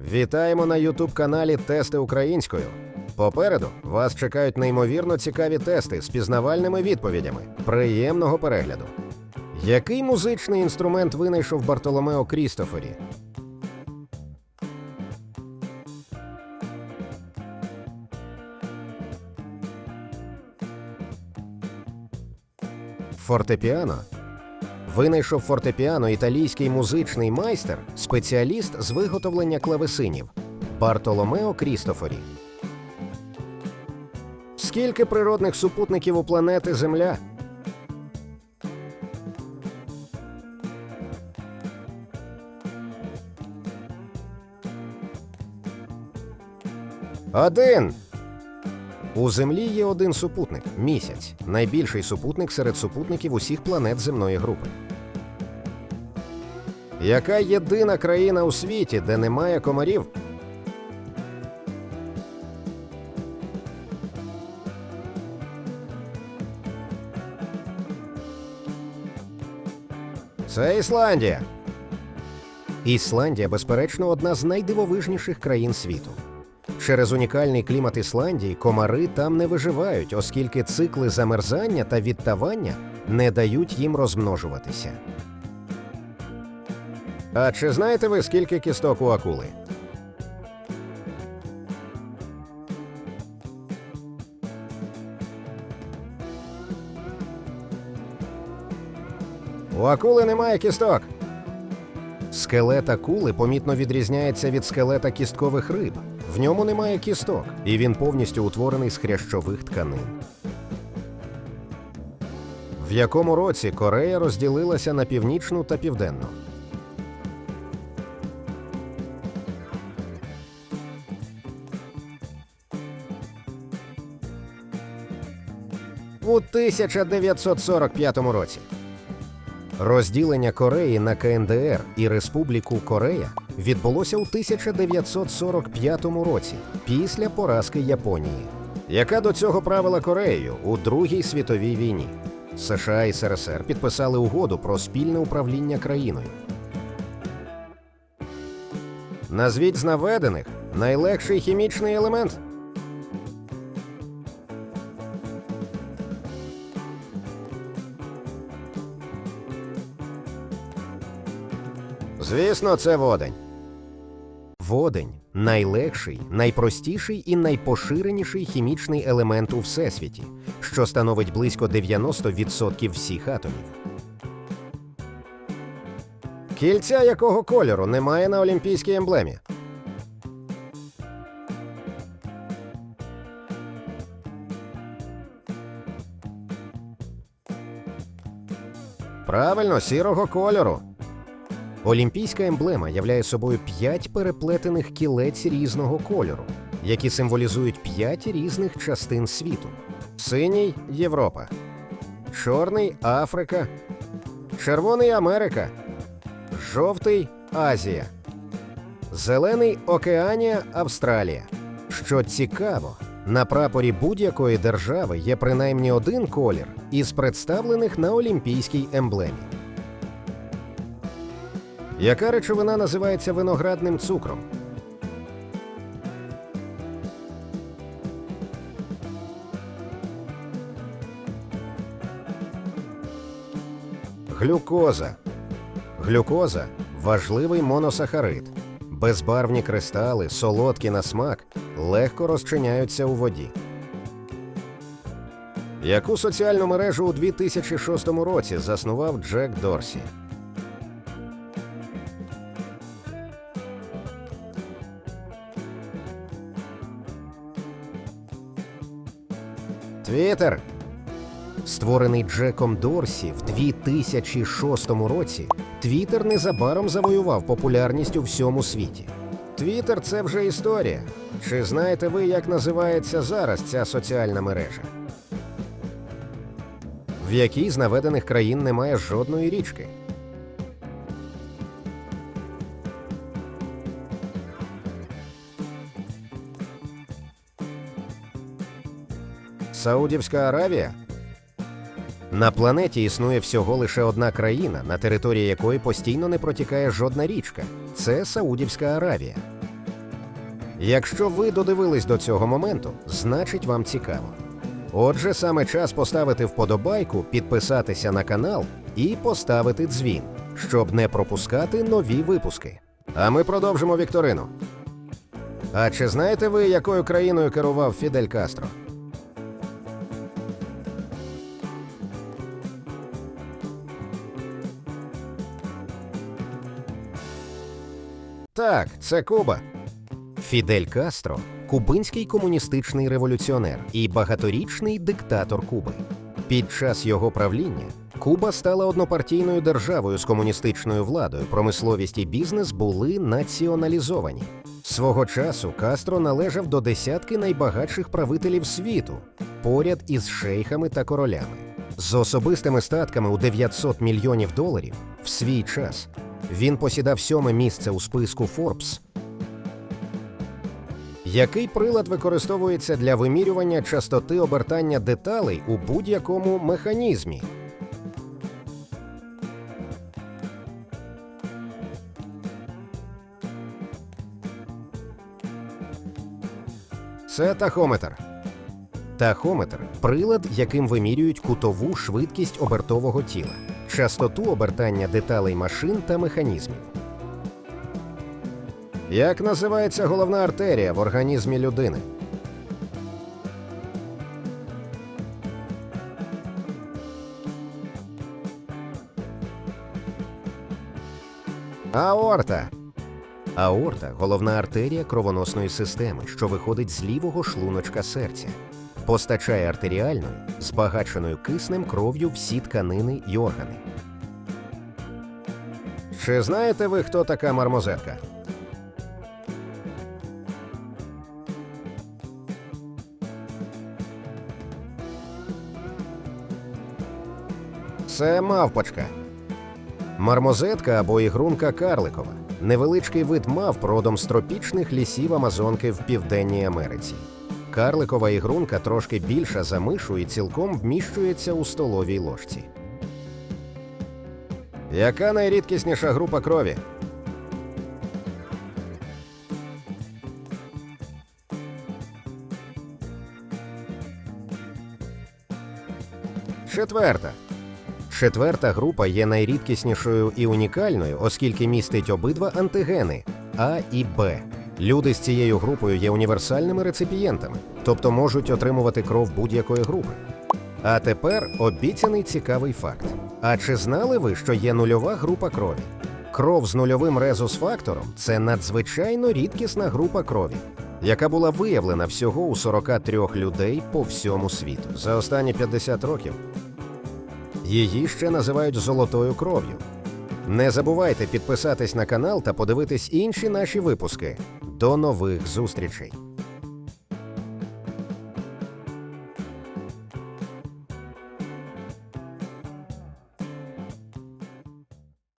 Вітаємо на youtube каналі Тести українською. Попереду вас чекають неймовірно цікаві тести з пізнавальними відповідями. Приємного перегляду. Який музичний інструмент винайшов Бартоломео Крістофорі? Фортепіано Винайшов фортепіано італійський музичний майстер, спеціаліст з виготовлення клавесинів Бартоломео Крістофорі. Скільки природних супутників у планети Земля? Один. У Землі є один супутник місяць, найбільший супутник серед супутників усіх планет земної групи. Яка єдина країна у світі, де немає комарів? Це Ісландія. Ісландія, безперечно, одна з найдивовижніших країн світу. Через унікальний клімат Ісландії комари там не виживають, оскільки цикли замерзання та відтавання не дають їм розмножуватися. А чи знаєте ви, скільки кісток у акули? У акули немає кісток. Скелет акули помітно відрізняється від скелета кісткових риб. Ньому немає кісток, і він повністю утворений з хрящових тканин. В якому році Корея розділилася на північну та південну? У 1945 році. Розділення Кореї на КНДР і Республіку Корея відбулося у 1945 році після поразки Японії, яка до цього правила Кореєю у Другій світовій війні. США і СРСР підписали угоду про спільне управління країною. Назвіть з наведених найлегший хімічний елемент. Звісно, це водень. Водень найлегший, найпростіший і найпоширеніший хімічний елемент у всесвіті, що становить близько 90% всіх атомів. Кільця якого кольору немає на олімпійській емблемі? Правильно, сірого кольору. Олімпійська емблема являє собою п'ять переплетених кілець різного кольору, які символізують п'ять різних частин світу: синій Європа, чорний Африка, червоний Америка, жовтий Азія, зелений Океанія Австралія. Що цікаво, на прапорі будь-якої держави є принаймні один колір із представлених на олімпійській емблемі. Яка речовина називається виноградним цукром? Глюкоза. Глюкоза важливий моносахарид. Безбарвні кристали, солодкі на смак, легко розчиняються у воді. Яку соціальну мережу у 2006 році заснував Джек Дорсі? Твіттер. Створений Джеком Дорсі в 2006 році, Твіттер незабаром завоював популярність у всьому світі. Твіттер – це вже історія. Чи знаєте ви, як називається зараз ця соціальна мережа? В якій з наведених країн немає жодної річки? Саудівська Аравія? На планеті існує всього лише одна країна, на території якої постійно не протікає жодна річка. Це Саудівська Аравія. Якщо ви додивились до цього моменту, значить вам цікаво. Отже, саме час поставити вподобайку, підписатися на канал і поставити дзвін, щоб не пропускати нові випуски. А ми продовжимо вікторину. А чи знаєте ви, якою країною керував Фідель Кастро? Так, це Куба. Фідель Кастро кубинський комуністичний революціонер і багаторічний диктатор Куби. Під час його правління Куба стала однопартійною державою з комуністичною владою. Промисловість і бізнес були націоналізовані. Свого часу Кастро належав до десятки найбагатших правителів світу, поряд із шейхами та королями. З особистими статками у 900 мільйонів доларів в свій час він посідав сьоме місце у списку Forbes. Який прилад використовується для вимірювання частоти обертання деталей у будь-якому механізмі? Це тахометр. Тахометр прилад, яким вимірюють кутову швидкість обертового тіла, частоту обертання деталей машин та механізмів. Як називається головна артерія в організмі людини? Аорта. Аорта головна артерія кровоносної системи, що виходить з лівого шлуночка серця. Постачає артеріальною, збагаченою киснем кров'ю всі тканини й органи. Чи знаєте ви, хто така мармозетка? Це мавпочка. Мармозетка або ігрунка карликова невеличкий вид мавп родом з тропічних лісів Амазонки в Південній Америці. Карликова ігрунка трошки більша за мишу і цілком вміщується у столовій ложці. Яка найрідкісніша група крові? Четверта. Четверта група є найрідкіснішою і унікальною, оскільки містить обидва антигени А і Б. Люди з цією групою є універсальними реципієнтами, тобто можуть отримувати кров будь-якої групи. А тепер обіцяний цікавий факт. А чи знали ви, що є нульова група крові? Кров з нульовим резус-фактором це надзвичайно рідкісна група крові, яка була виявлена всього у 43 людей по всьому світу за останні 50 років. Її ще називають золотою кров'ю. Не забувайте підписатись на канал та подивитись інші наші випуски. До нових зустрічей!